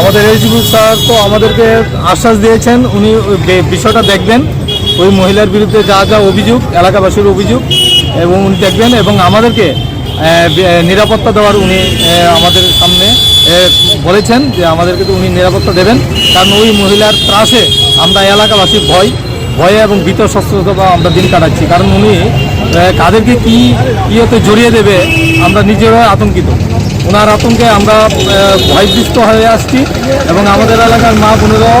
আমাদের HB sir তো আমাদেরকে আশ্বাস দিয়েছেন, উনি বিষয়টা দেখবেন, ওই মহিলার বিরুদ্ধে যা যা অভিযোগ, এলাকাবাসীর অভিযোগ, এবং উনি দেখবেন, এবং আমাদেরকে নিরাপত্তা দেওয়ার উনি আমাদের সামনে বলেছেন যে আমাদেরকে তো উনি নিরাপত্তা দেবেন, কারণ ওই মহিলার ত্রাসে আমরা এলাকাবাসী ভয়, ভয়ে এবং ভীত সস্ত্রতা আমরা দিন কাটাচ্ছি, কারণ উনি কাদেরকে কী ইয়েতে জড়িয়ে দেবে, আমরা নিজেরা আতঙ্কিত। ওনার আতঙ্কে আমরা আহ, ভয়ভীষ্ট হয়ে আসছি এবং আমাদের এলাকার মা বোনেরাও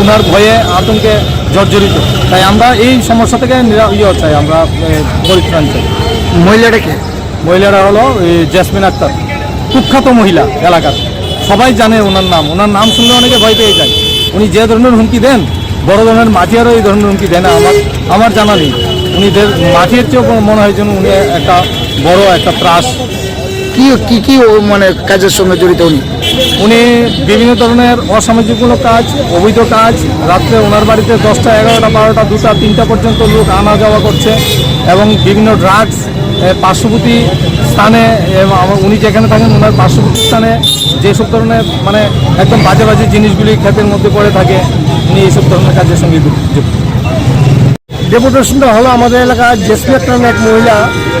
ওনার ভয়ে আতঙ্কে জর্জরিত। তাই আমরা এই সমস্যা থেকে ইয়ে চাই আমরা পরিত্রাণ চাই। মহিলাটাকে মহিলারা হলো এই জেসমিন আক্তার কুখ্যাত মহিলা এলাকার। সবাই জানে ওনার নাম। ওনার নাম শুনলে অনেকে ভয় পেয়ে যায়। উনি যে ধরনের হুমকি দেন বড় ধরনের মাটিয়ারও এই ধরনের হুমকি দেন না আমার আমার জানা নেই। উনি মাটির চেয়েও মনে হয় যেন উনি একটা বড় একটা ত্রাস কি কি কি ও মানে কাজের সঙ্গে জড়িত উনি? উনি বিভিন্ন ধরনের অসামাজিকমূলক কাজ অবৈধ কাজ রাত্রে ওনার বাড়িতে দশটা এগারোটা বারোটা দুটা তিনটা পর্যন্ত লোক আনা যাওয়া করছে এবং বিভিন্ন ড্রাগস পার্শ্ববর্তী স্থানে এবং আমার- উনি যেখানে থাকেন ওনার পার্শ্ববর্তী স্থানে যেসব ধরনের মানে একদম বাজে বাজে জিনিসগুলি ক্ষেতের মধ্যে পড়ে থাকে উনি এইসব ধরনের কাজের সঙ্গে যুক্ত। ডেপুটেশনটা হলো আমাদের এলাকার জেসমি একটা এক মহিলা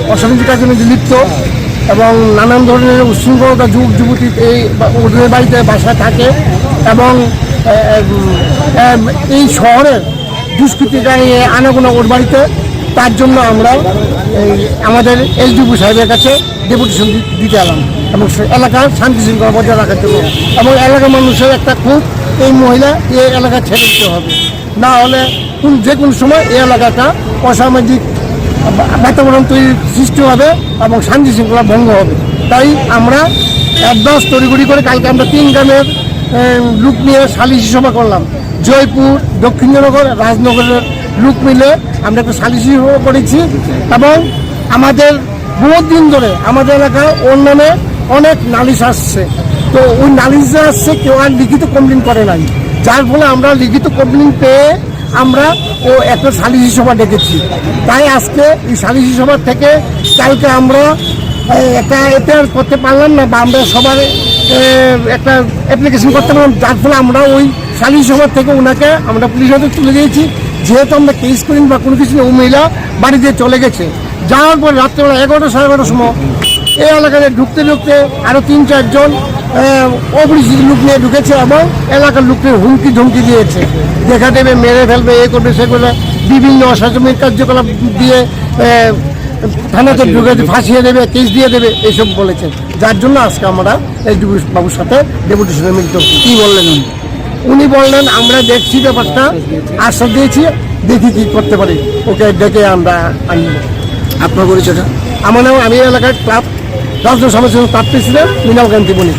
অসামাজিক কাজে লিপ্ত। এবং নানান ধরনের উচ্ছৃঙ্খলতা যুগ যুবতী এই ওদের বাড়িতে বাসায় থাকে এবং এই শহরের দুষ্কৃতিকারী আনাগোনা ওর বাড়িতে, তার জন্য আমরা এই আমাদের এসডিপি সাহেবের কাছে ডেপুটেশন দিতে এলাম। এবং এলাকার শান্তি শৃঙ্খলা বজায় রাখার জন্য। এবং এলাকার মানুষের একটা খুব, এই মহিলা এই এলাকা ছেড়ে দিতে হবে। না হলে যে কোনো সময় এই এলাকাটা অসামাজিক বাতাবরণ তৈরি সৃষ্টি হবে এবং শান্তি শৃঙ্খলা ভঙ্গ হবে। তাই আমরা অ্যাডভান্স তড়িগড়ি করে কালকে আমরা তিন গ্রামের লুক নিয়ে সালিশি সভা করলাম। জয়পুর দক্ষিণনগর রাজনগরের লুক মিলে আমরা একটা সালিশি সভা করেছি এবং আমাদের বহুত দিন ধরে আমাদের এলাকায় ওর নামে অনেক নালিশ আসছে। তো ওই নালিশ আসছে কেউ আর লিখিত কমপ্লেন করে নাই। যার ফলে আমরা লিখিত কমপ্লেন পেয়ে আমরা ও একটা সালিশি সভা ডেকেছি। তাই আজকে এই সালিশি সভা থেকে কালকে আমরা একটা এতে করতে পারলাম না বা আমরা সবার একটা অ্যাপ্লিকেশন করতে পারলাম, যার ফলে আমরা ওই সালিশি সভা থেকে ওনাকে আমরা পুলিশ হাতে তুলে দিয়েছি। যেহেতু আমরা কেস করিনি বা কোনো কিছু ও মহিলা বাড়ি দিয়ে চলে গেছে। যাওয়ার পর রাত্রেবেলা এগারোটা সাড়ে এগারোটার সময় এই এলাকায় ঢুকতে ঢুকতে আরও তিন চারজন অপরিচিত লোক নিয়ে ঢুকেছে এবং এলাকার লোককে হুমকি ধমকি দিয়েছে। দেখা দেবে মেরে ফেলবে এ করবে সে করবে। বিভিন্ন অসামাজিক কার্যকলাপ দিয়ে থানাতে ঢুকে ফাঁসিয়ে দেবে কেস দিয়ে দেবে এইসব বলেছে। যার জন্য আজকে আমরা এই বাবুর সাথে ডেপুটেশনে মিলিত। কি বললেন উনি? উনি বললেন আমরা দেখছি ব্যাপারটা আশ্বাস দিয়েছি দেখি কি করতে পারি। ওকে ডেকে আমরা আনব আপনার পরিচয়টা? আমার নাম আমি এলাকার ক্লাব রাজনীতি সমাজের ক্লাব প্রেসিডেন্ট মৃণাল গান্ধী বণিক